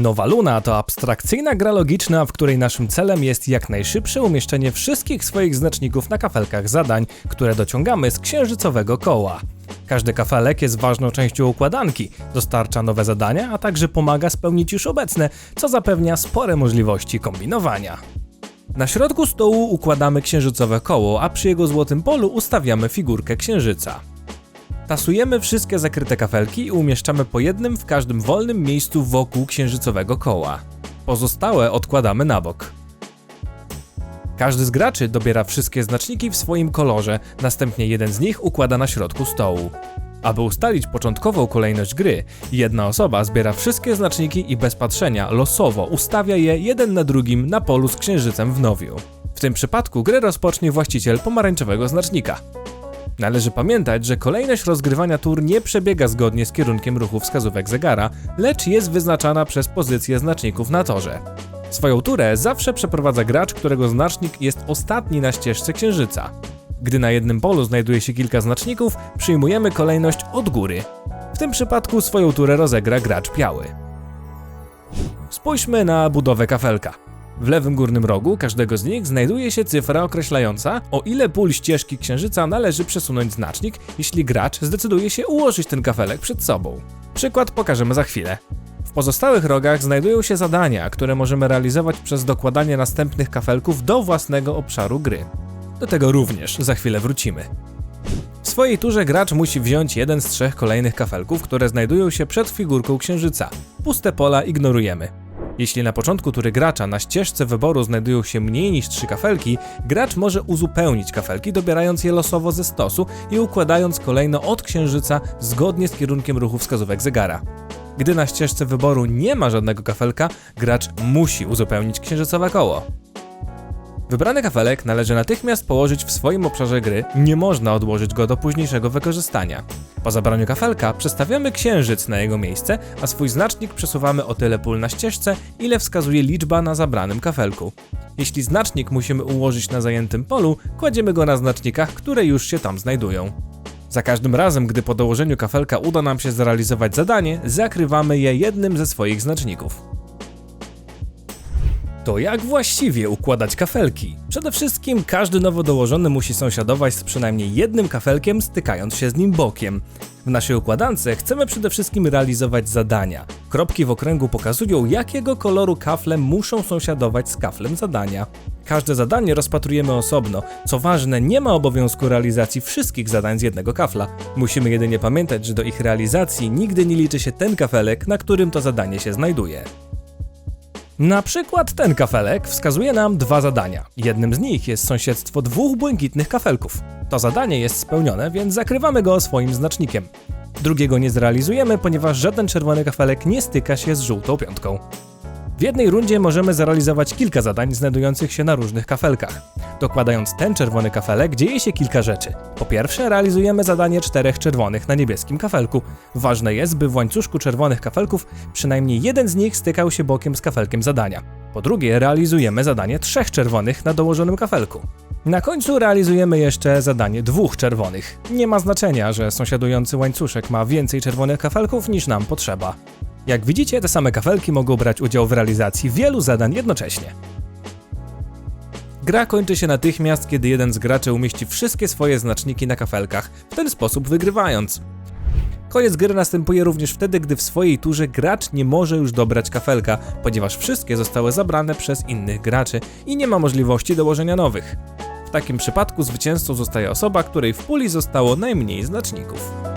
Nowa Luna to abstrakcyjna gra logiczna, w której naszym celem jest jak najszybsze umieszczenie wszystkich swoich znaczników na kafelkach zadań, które dociągamy z księżycowego koła. Każdy kafelek jest ważną częścią układanki, dostarcza nowe zadania, a także pomaga spełnić już obecne, co zapewnia spore możliwości kombinowania. Na środku stołu układamy księżycowe koło, a przy jego złotym polu ustawiamy figurkę księżyca. Tasujemy wszystkie zakryte kafelki i umieszczamy po jednym w każdym wolnym miejscu wokół księżycowego koła. Pozostałe odkładamy na bok. Każdy z graczy dobiera wszystkie znaczniki w swoim kolorze, następnie jeden z nich układa na środku stołu. Aby ustalić początkową kolejność gry, jedna osoba zbiera wszystkie znaczniki i bez patrzenia losowo ustawia je jeden na drugim na polu z księżycem w nowiu. W tym przypadku grę rozpocznie właściciel pomarańczowego znacznika. Należy pamiętać, że kolejność rozgrywania tur nie przebiega zgodnie z kierunkiem ruchu wskazówek zegara, lecz jest wyznaczana przez pozycję znaczników na torze. Swoją turę zawsze przeprowadza gracz, którego znacznik jest ostatni na ścieżce księżyca. Gdy na jednym polu znajduje się kilka znaczników, przyjmujemy kolejność od góry. W tym przypadku swoją turę rozegra gracz biały. Spójrzmy na budowę kafelka. W lewym górnym rogu każdego z nich znajduje się cyfra określająca, o ile pól ścieżki księżyca należy przesunąć znacznik, jeśli gracz zdecyduje się ułożyć ten kafelek przed sobą. Przykład pokażemy za chwilę. W pozostałych rogach znajdują się zadania, które możemy realizować przez dokładanie następnych kafelków do własnego obszaru gry. Do tego również za chwilę wrócimy. W swojej turze gracz musi wziąć jeden z trzech kolejnych kafelków, które znajdują się przed figurką księżyca. Puste pola ignorujemy. Jeśli na początku tury gracza na ścieżce wyboru znajdują się mniej niż trzy kafelki, gracz może uzupełnić kafelki, dobierając je losowo ze stosu i układając kolejno od księżyca zgodnie z kierunkiem ruchu wskazówek zegara. Gdy na ścieżce wyboru nie ma żadnego kafelka, gracz musi uzupełnić księżycowe koło. Wybrany kafelek należy natychmiast położyć w swoim obszarze gry, nie można odłożyć go do późniejszego wykorzystania. Po zabraniu kafelka przestawiamy księżyc na jego miejsce, a swój znacznik przesuwamy o tyle pól na ścieżce, ile wskazuje liczba na zabranym kafelku. Jeśli znacznik musimy ułożyć na zajętym polu, kładziemy go na znacznikach, które już się tam znajdują. Za każdym razem, gdy po dołożeniu kafelka uda nam się zrealizować zadanie, zakrywamy je jednym ze swoich znaczników. To jak właściwie układać kafelki? Przede wszystkim każdy nowo dołożony musi sąsiadować z przynajmniej jednym kafelkiem, stykając się z nim bokiem. W naszej układance chcemy przede wszystkim realizować zadania. Kropki w okręgu pokazują, jakiego koloru kafle muszą sąsiadować z kaflem zadania. Każde zadanie rozpatrujemy osobno. Co ważne, nie ma obowiązku realizacji wszystkich zadań z jednego kafla. Musimy jedynie pamiętać, że do ich realizacji nigdy nie liczy się ten kafelek, na którym to zadanie się znajduje. Na przykład ten kafelek wskazuje nam dwa zadania. Jednym z nich jest sąsiedztwo dwóch błękitnych kafelków. To zadanie jest spełnione, więc zakrywamy go swoim znacznikiem. Drugiego nie zrealizujemy, ponieważ żaden czerwony kafelek nie styka się z żółtą piątką. W jednej rundzie możemy zrealizować kilka zadań znajdujących się na różnych kafelkach. Dokładając ten czerwony kafelek, dzieje się kilka rzeczy. Po pierwsze, realizujemy zadanie czterech czerwonych na niebieskim kafelku. Ważne jest, by w łańcuszku czerwonych kafelków przynajmniej jeden z nich stykał się bokiem z kafelkiem zadania. Po drugie, realizujemy zadanie trzech czerwonych na dołożonym kafelku. Na końcu realizujemy jeszcze zadanie dwóch czerwonych. Nie ma znaczenia, że sąsiadujący łańcuszek ma więcej czerwonych kafelków niż nam potrzeba. Jak widzicie, te same kafelki mogą brać udział w realizacji wielu zadań jednocześnie. Gra kończy się natychmiast, kiedy jeden z graczy umieści wszystkie swoje znaczniki na kafelkach, w ten sposób wygrywając. Koniec gry następuje również wtedy, gdy w swojej turze gracz nie może już dobrać kafelka, ponieważ wszystkie zostały zabrane przez innych graczy i nie ma możliwości dołożenia nowych. W takim przypadku zwycięzcą zostaje osoba, której w puli zostało najmniej znaczników.